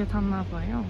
이렇게 샀나 봐요.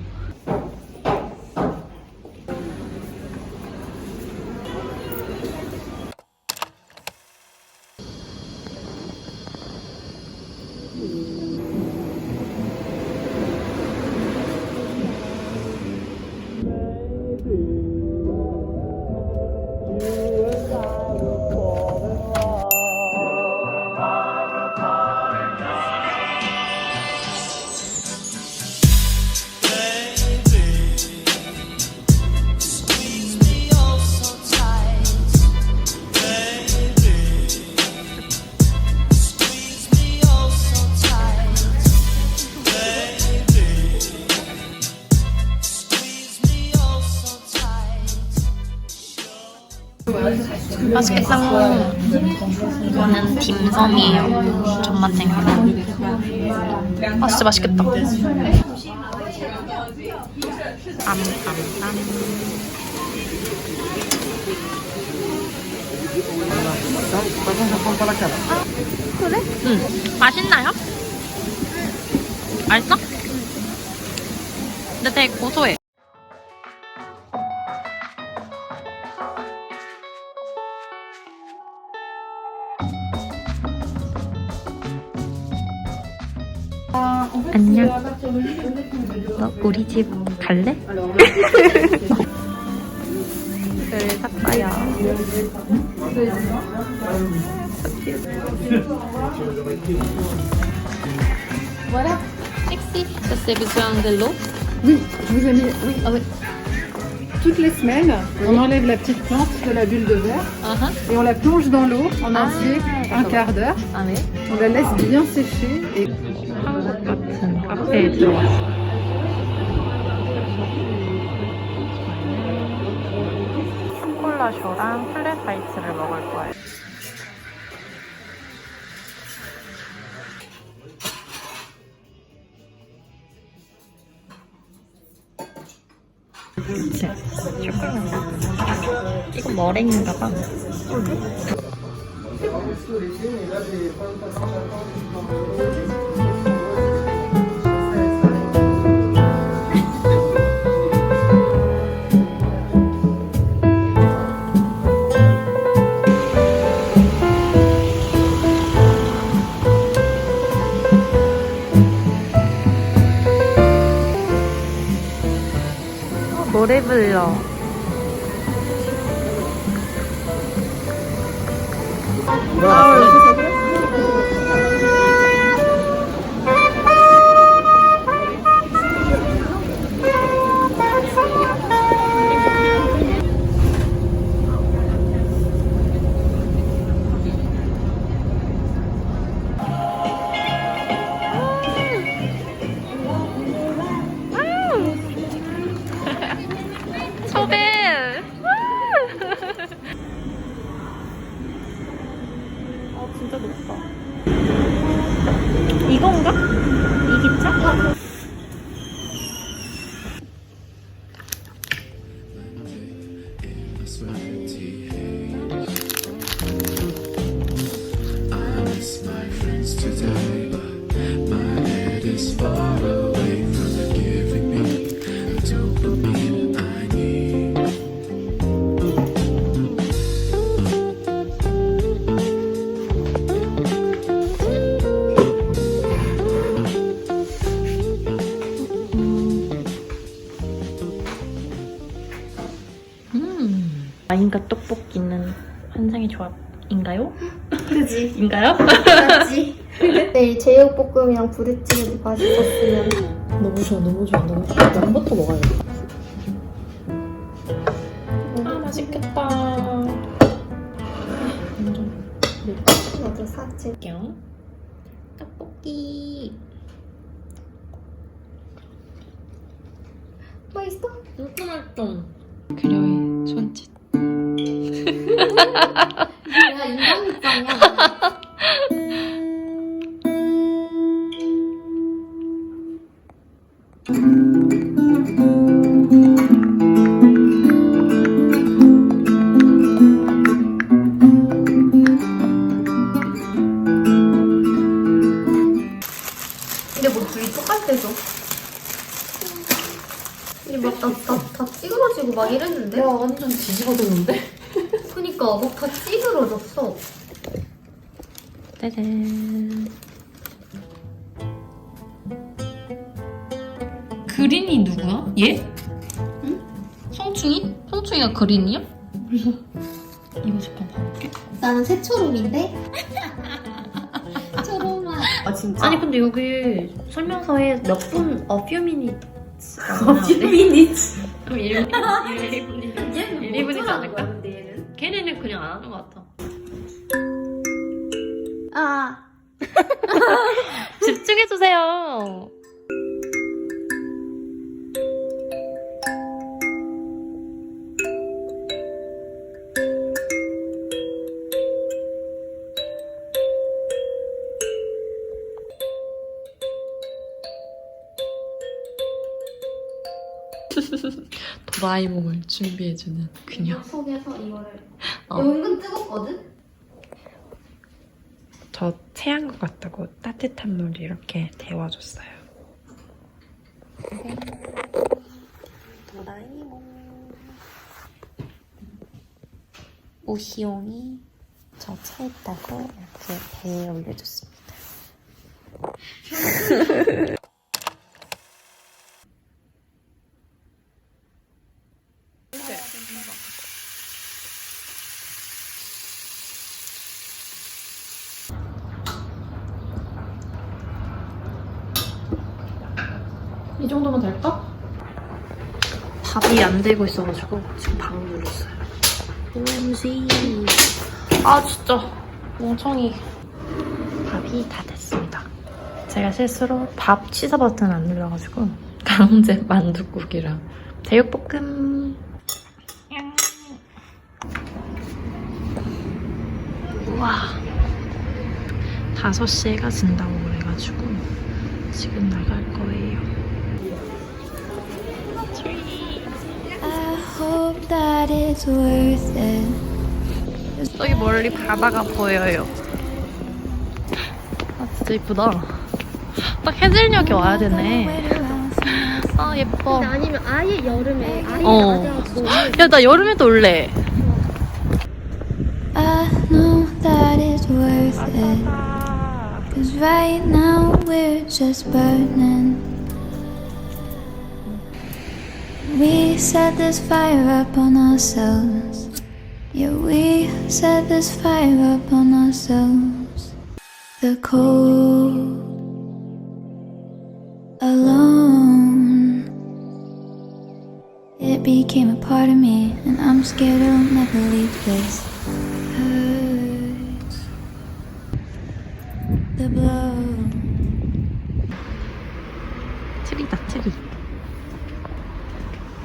맛있겠다. 이거는 딤섬이에요. 전만 생으로. 아 진짜 맛있겠다. 암암암. 그래? 응. 맛있나요? 맛있어? 근데 되게 고소해. 안녕. 너 우리 집 갈래? 를 샀어요. Voilà. Merci. Ça c'est besoin de l'eau. Oui, je vous ai mis. Oui, ah oui. Toutes les semaines, on enlève la petite plante de la bulle de verre Uh-huh. et on la plonge dans l'eau en Ah, entier un d'accord. quart d'heure. 아 네. On la laisse bien sécher et 한국 같은 카페에 들어왔어. 초콜라쇼랑 플랫 화이트를 먹을 거예요. 초콜릿. 이거 머랭인가 봐. 노 래불 인가요? 맞지 내일 제육볶음이랑 부대찌개도 맛있었으면 너무 좋아, 너무 좋아, 너무 좋아. 면부터 먹어야겠다. 아, 맛있겠다. 완전 사채 경 떡볶이. 맛있어? 진짜 맛있어. 그녀의 손짓. 내가 인간 입장이야 막다다 찌그러지고 막 이랬는데. 내가 완전 뒤집어졌는데? 그니까 막 다 찌그러졌어. 짜잔. 그린이 누구야? 얘? 응? 성충이? 성충이가 그린이야? 몰라. 이거 잠깐 봐볼게. 나는 새초롬인데. 초롬아. 아 진짜? 아니 근데 여기 설명서에 몇 분, a few minutes. 미니츠. 그럼 1, 1, 1분이. 얘는 일, 이분이지 어쩌라는 않을까? 거야, 근데 얘는? 걔네는 그냥 안 하는 것 같아. 아. 집중해주세요. 도라에몽을 준비해주는 그녀. 속에서 이거를. 어. 은근 뜨겁거든? 저 체한 것 같다고 따뜻한 물 이렇게 데워줬어요. 도라에몽. 오시용이 저 체했다고 이렇게 배에 올려줬습니다. 이 정도면 될까? 밥이 안 되고 있어가지고 지금 방을 눌렀어요. OMG. 아 진짜 멍청이. 밥이 다 됐습니다. 제가 실수로 밥 취소 버튼 안 눌러가지고 강제 만두국이랑 제육볶음. 우와. 5시에 가진다고 그래가지고 지금 나갈 거예요. Hope that it's worth it. 저기 멀리 바다가 보여요. 아 진짜 이쁘다. 딱 해질녘에 와야 되네. 아 예뻐. 아니면 아예 여름에 아예 어. 아예 야나 여름에도 올래. I know that it's worth it. Cause right now we're just burning. We set this fire upon ourselves. Yeah, we set this fire upon ourselves. The cold, alone. It became a part of me, and I'm scared I'll never leave this.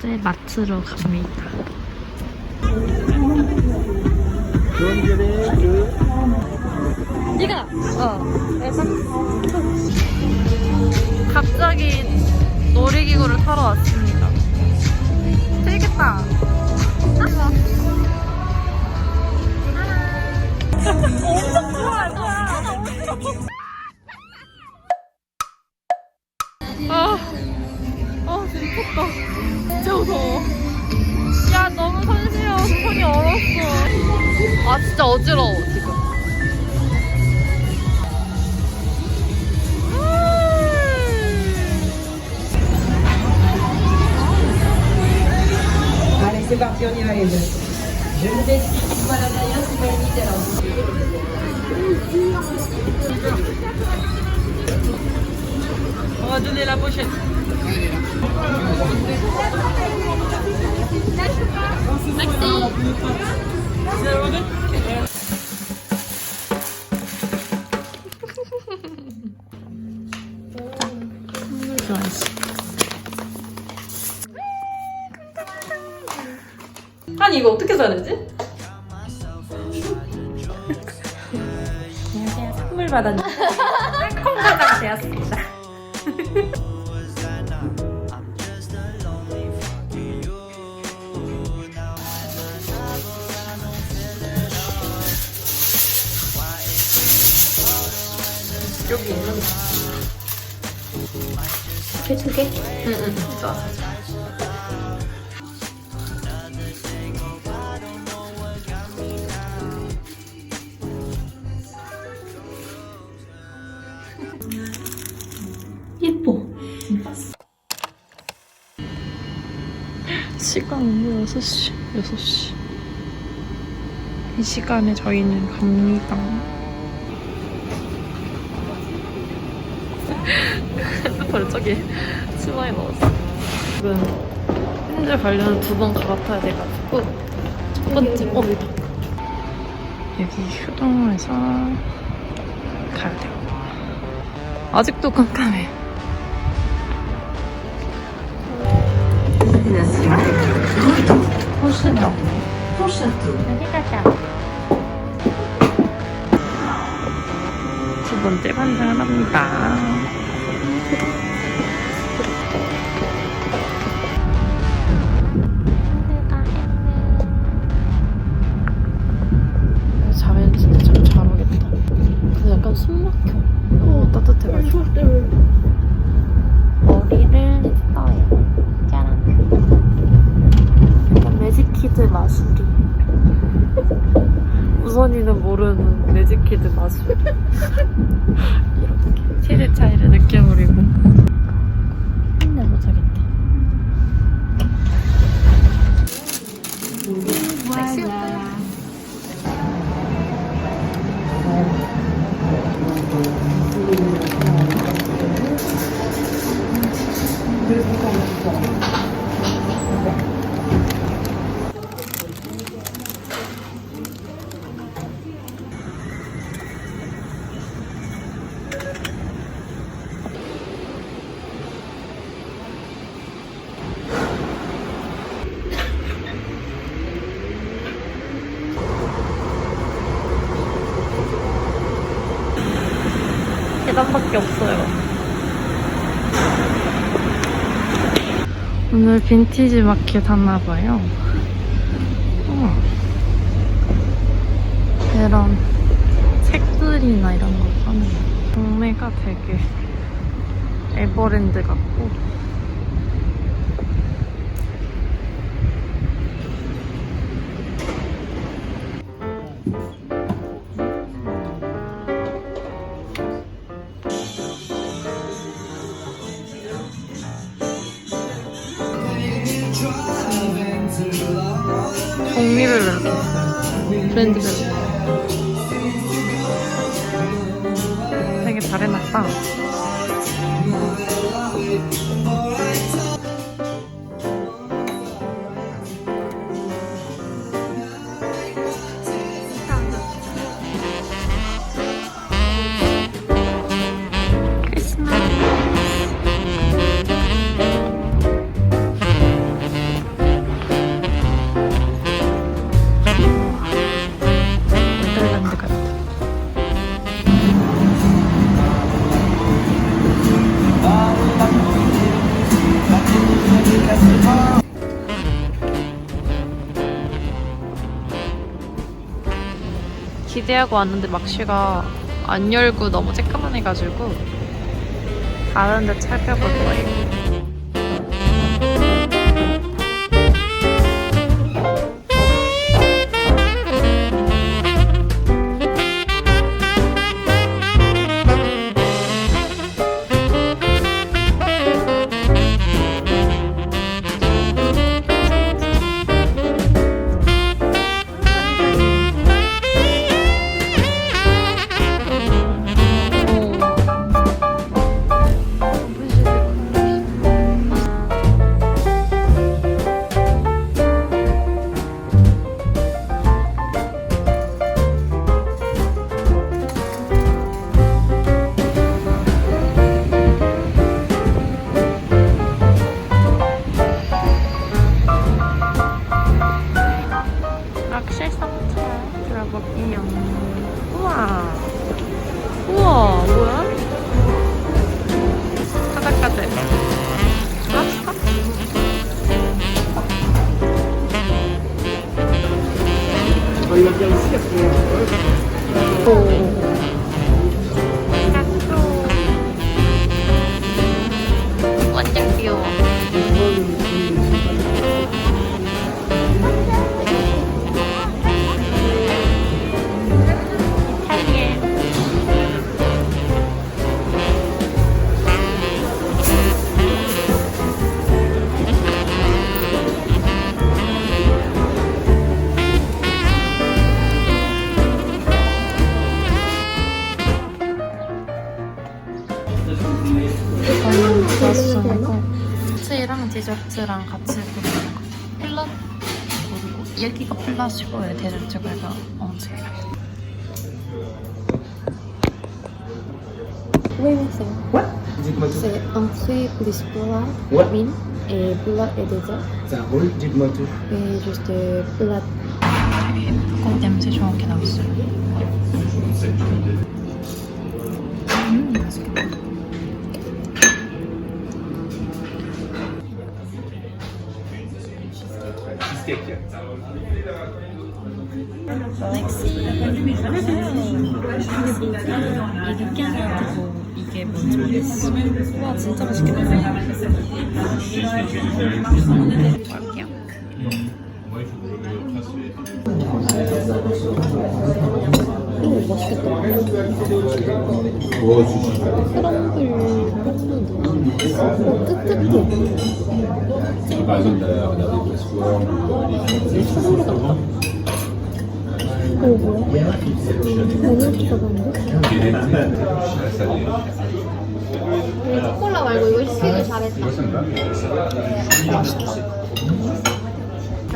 이제 마트로 갑니다. 네가 어. 갑자기 놀이기구를 타러 왔습니다. 재밌겠다. 아, 아 진짜 무서워. 야 너무 손 시려워서 손이 얼었어. 아 진짜 어지러워 지금. C'est parti, on y 아니 이거 어떻게 사야 되지? 안녕하세요. 선물 받았는데 콩과자가 되었습니다. 여기 있는 두 개? 응응 좋아. 예뻐. 시간은 6시, 6시. 이 시간에 저희는 갑니다. 벌쩍이 치마에 넣었어. 지금 핸들 관련 두 번 갈아타야 돼가지고 첫 번째, 어, 여기 휴동에서 가야 돼. 아직도 깜깜해. 두 번째 반장을 합니다. 따뜻해가지고. 머리를 했어요. 짜란. 매직키드 마술이. 우선이는 모르는 매직키드 마술. 계단밖에 없어요. 오늘 빈티지 마켓 하나봐요. 어. 이런 색들이나 이런 거 파는 거. 동네가 되게 에버랜드 같고 종류별로 이렇게. 브랜드별로. 되게 잘 해놨다. 기대하고 왔는데 막쉬가 안 열고 너무 쬐끄만 해가지고 다른 데 찾아볼 거예요. 디저트랑 같이 부르는 거. 플랫 모르고 여기가 플랫이고 여기 디저트고 해서 엄청 Oui, oui, c'est bon. Ouais, dites-moi tout. C'est entrée plus plat, Ouais. wine, et plat et dessert. Ça roule, dites-moi tout. Et juste plat. 되게 닭고기 냄새 좋은 게 나왔어요. 이 느끼하고 이게 뭔지 모르겠어. 와 진짜 맛있겠다. 먹을게요. Par exemple, on a 초콜라 말고 이거 시키길 잘했다.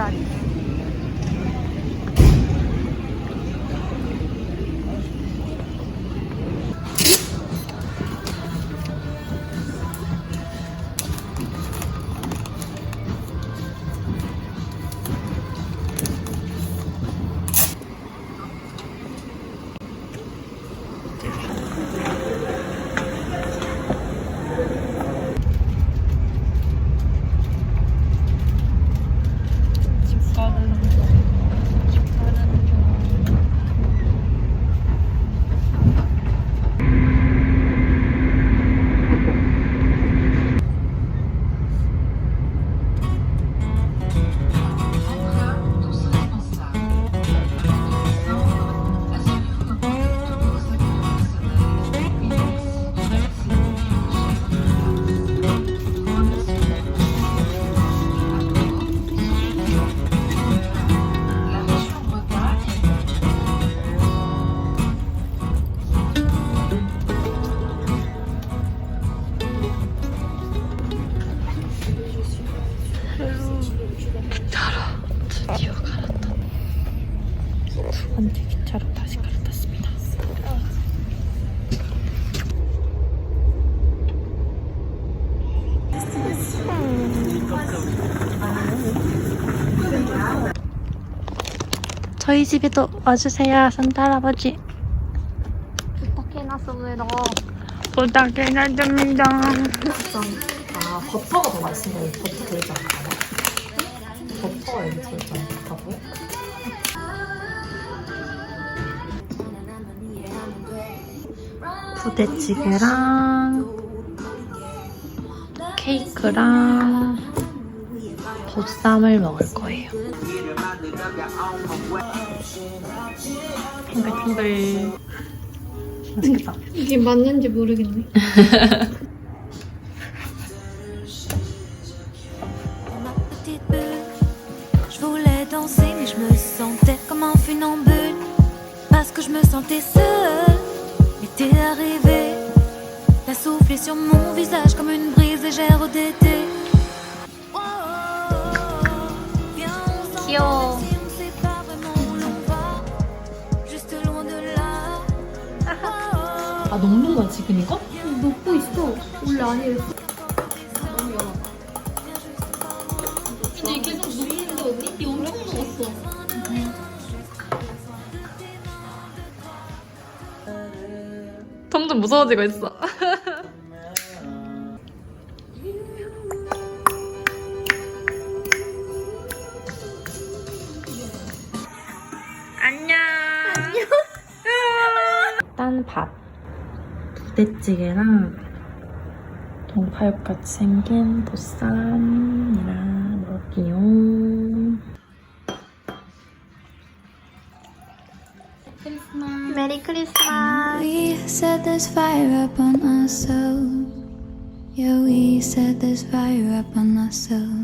집 저희 집에도 와주세요, 산타 할아버지. 부탁해놨습니다. 부탁해드립니다. 아 버터가 더 거예요. 버터 들지 않나? 버터가 여기 들지 않다고? 부대찌개랑 케이크랑 보쌈을 먹을 거예요. 탱글탱글. 맛있겠다. 이게 맞는지 모르겠네. ma petite bulle. Je voulais danser, mais je me sentais comme en funambule. Parce que je me sentais seule. Mais t'es arrivé. T'as soufflé sur mon visage comme une brise légère d'été. 녹는 거야 지금 이거? 녹고 있어. 원래 아니랬어. 근데 이게 계속 녹는데 언니? 이 엄청 녹았어. 점점 무서워지고 있어. 안녕. 일단 밥, 부대찌개랑 동파육같이 생긴 보쌈이랑 먹을게요. 메리 크리스마스. We set this fire up on ourselves. Yeah, we set this fire up on ourselves.